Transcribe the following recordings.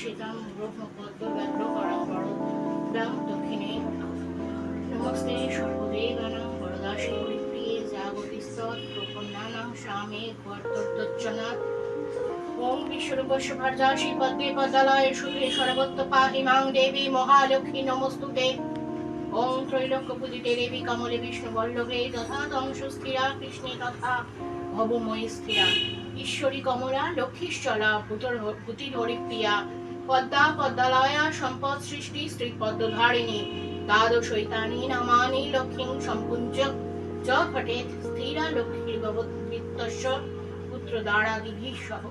ঘোষিতাম ব্রহ্মপদ্ম ব্যগ্র করং বরদাম দক্ষিণে নমস্তে সর্বদেবানাং বরদাসী প্রিয়ে জাগতিস্তৎ প্রপন্নানাং শ্যামে কর্তর্দচ্চনাথ ওম বিশ্বরূপস্য ভর্জাসি পদ্মে পদ্মালয়ে শুভে সর্বত্র পাহি মাং দেবী মহালক্ষ্মী নমস্তুতে। ওম ত্রৈলোক্য পূজিতে দেবী কমলে বিষ্ণু বল্লভে তথা দংশ স্থিরা কৃষ্ণে তথা ভবময়ী স্থিরা। ঈশ্বরী কমলা, লক্ষ্মীশ্চলা পুতর পুতির হরিপ্রিয়া পদ্মা, পদ্মালয়া, সম্পদ সৃষ্টি শ্রী পদ্মধারিণী দ্বাদশৈতানি নামানি, লক্ষ্মীং সম্পুঞ্জ, চ ঘটেত স্থিরা লক্ষ্মীর ভবদ্বিত্তস্য পুত্র দ্বারাদিভিঃ সহ।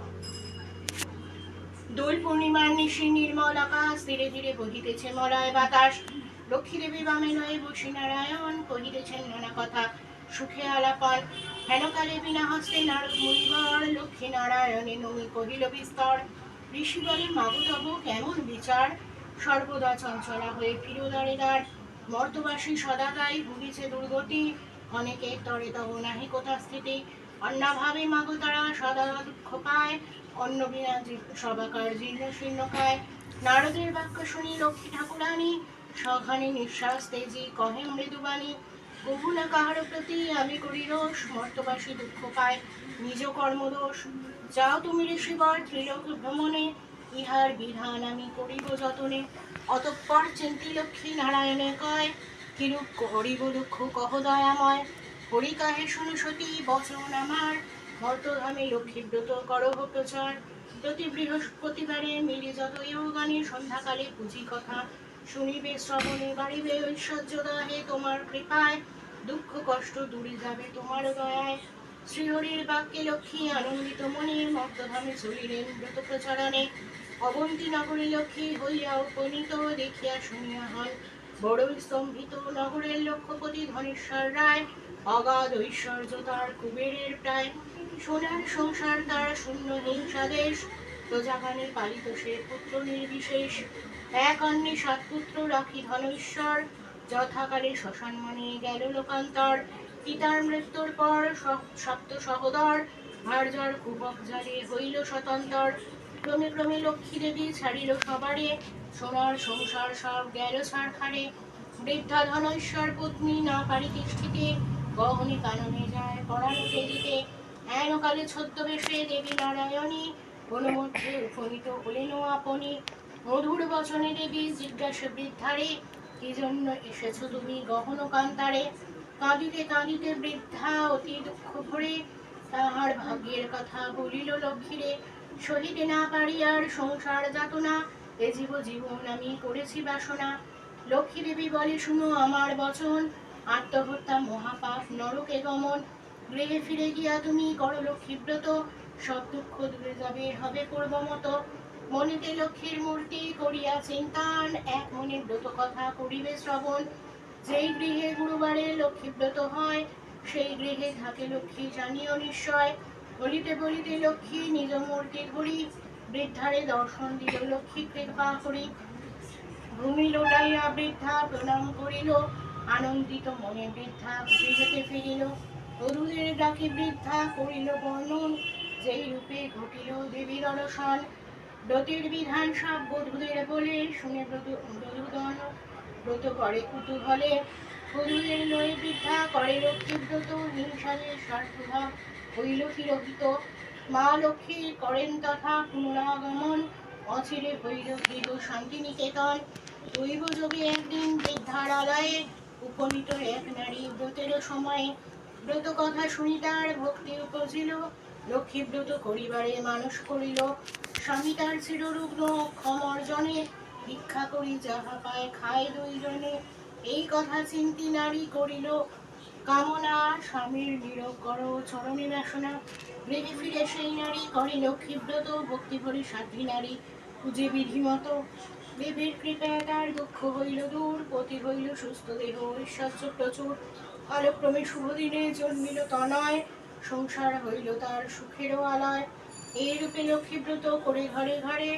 দোল পূর্ণিমার নিশি নির্মল আকাশ ধীরে ধীরে বহিতেছে মলয় বাতাস। লক্ষ্মী দেবী বামে নয়ে, বসি নারায়ণ কহিতেছেন নানা কথা। সুখে আলাপন, হেনকালে বিনা হস্তে নারদ মুনিবর লক্ষ্মী নারায়ণে নমি কহিল বিস্তর। ঋষি বলে মাগু তব কেমন বিচার? সর্বদা চঞ্চলা হয়ে ফিরো দাঁড়ে দাঁড় মর্তবাসী সদা তাই ভুগিছে দুর্গতি। অনেকে তরে তব নাহি কোথা স্থিতি। অন্নাভাবে মাগো তারা সদা দুঃখ পায়। অন্য বিনা সবাকার জীর্ণ শীর্ণ খায়। নারদের বাক্য শুনি লক্ষ্মী ঠাকুরানী, সঘনে নিঃশ্বাস তেজি কহে মৃদুবাণী। কবু না কাহার প্রতি আমি করি রোষ মর্তবাসী দুঃখ পায়, নিজ কর্মদোষ। যাও তুমি ঋষিবর ত্রিলোক ভ্রমণে, ইহার বিধান আমি করিব যতনে। অতঃপর চিন্তি লক্ষ্মী নারায়ণে কয়, কিরূপ করিব দুঃখ, কহ দয়াময়। হরি কাহে শুনু সতী, বচন আমার। মর্তধামে লক্ষ্মীব্রত করহ প্রচার। প্রতি বৃহস্পতিবারে মিলে যত গানে সন্ধ্যাকালে পুঁজি কথা। শুনিবে শ্রবণে, বাড়িবে ঐশ্বর্য হে তোমার কৃপায়। দুঃখ, কষ্ট দূরে যাবে তোমার দয়ায়। শ্রীহরির বাক্যে লক্ষ্মী আনন্দিত মনে মর্তধামে চলিলেন ব্রত প্রচারণে অবন্তী নগরী লক্ষ্মী হইয়া উপনীত দেখিয়া শুনিয়া হন বড় স্তম্ভিত নগরের লক্ষ্যপতি ধনেশ্বর রায়, অগাধ ঐশ্বর্য তার কুবেরের প্রায়। সোনার সংসার তার শূন্য হিংসা দেশ প্রজাগানে পালিত সে পুত্র নির্বিশেষ। এক অন্যে সাত পুত্র রাখি ধনৈশ্বর, যথাকালে শ্মশান মনে গেল লোকান্তর। পিতার মৃত্যুর পর সপ্ত সহদর ভার্যার কুবক জালে হইল স্বতন্তর ক্রমে ক্রমে লক্ষ্মী দেবী ছাড়িল সবারে, সোনার সংসার সব গেল ছাড়খাড়ে বৃদ্ধা ধনৈশ্বর পত্নী না পারি তিষ্ঠিতে গহনে কাননে যায় পড়ানো তেজিতে হেন কালে ছদ্মবেশে দেবী নারায়ণী মধ্যে উপনীত হলেন আপনি। মধুর বচনে দেবী জিজ্ঞাসা বৃদ্ধারে, কি জন্য এসেছ তুমি গহন কান্তারে? কাঁদিতে কাঁদিতে বৃদ্ধা অতি দুঃখ ভরে তাহার ভাগ্যের কথা বলিল লক্ষ্মীরে। সহিতে না পারি আর সংসার যাতনা, এ জীব জীবন আমি করেছি বাসনা। লক্ষ্মী দেবী বলে, শুনো আমার বচন, আত্মহত্যা মহাপাপ, নরকে গমন। গৃহে ফিরে গিয়া তুমি করো লক্ষ্মীব্রত সব দুঃখ দূরে যাবে, হবে পূর্ব মতো। মনেতে লক্ষ্মীর মূর্তি করিয়া চিন্তান, এক মনে ব্রত কথা করিবে শ্রবণ। যেই গৃহে গুরুবারে লক্ষ্মীব্রত হয়, সেই গৃহে থাকে লক্ষ্মী, জানিও নিশ্চয়। বলিতে বলিতে লক্ষ্মী নিজ মূর্তি ধরি বৃদ্ধারে দর্শন দিল লক্ষ্মী কৃপা করি। ভূমি লোটাইয়া বৃদ্ধা প্রণাম করিল, আনন্দিত মনে বৃদ্ধা গৃহেতে ফিরিল। তরুণের ডাকে বৃদ্ধা করিল বর্ণন, যেই রূপে ঘটিল দেবীর অনশন। ব্রতের বিধান সব বধূদের বলে শুনে ব্রত ব্রত করে কুতূহলে। বধূদের নয় বৃদ্ধা করে লক্ষ্মী ব্রত, হিংসাদের স্বার্থভাব হইল তিরোহিত। মা লক্ষ্মী করেন তথা পুনরাগমন, অচিরে হইল গৃহ শান্তিনিকেতন। দৈব যোগে একদিন বৃদ্ধার আলয়ে উপনীত এক নারী ব্রতের সময়ে ব্রত কথা শুনি তার ভক্তি উপজিল। লক্ষ্মী ব্রত করিবারে মানুষ করিল। স্বামী তার চিররুগ্ন ক্ষমর জনে ভিক্ষা করি, যাহা পায় খায় দুইজনে। এই কথা চিন্তি নারী করিল। কামনা স্বামীর নিরোগ কর, চরণে বাসনা। গৃহে ফিরে সেই নারী করে লক্ষ্মীব্রত ভক্তি ভরি সাধ্বী নারী। পূজে বিধিমত, দেবীর কৃপায় তার দুঃখ হইল দূর, পতি হইল সুস্থ দেহ ঐশ্বর্য প্রচুর কালক্রমে শুভ দিনে জন্মিল তনয়, সংসার হইল তার সুখেরও আলয়। এই রূপে লক্ষ্মীব্রত করে ঘরে ঘরে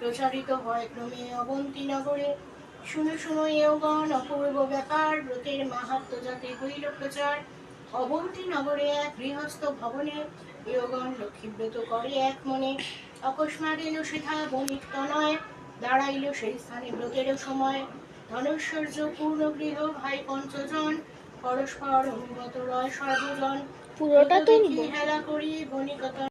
প্রচারিত হয় ক্রমে অবন্তী নগরে শুনো শুনো এওগণ অপূর্ব ব্যাপার ব্রতের মাহাত্ম যাতে হইল প্রচার। অবন্তী নগরে এক গৃহস্থ ভবনে এওগণ লক্ষ্মীব্রত করে এক মনে। অকস্মাৎ এলো সেথা বণিক তনয় দাঁড়াইল সেই স্থানে ব্রতেরও সময়। ধনৈশ্বর্য পূর্ণ গৃহ ভাই পঞ্চজন পরস্পর অনুগত রয় সর্বজন। পুরোটা তুলবো হেলা করি বণিকতন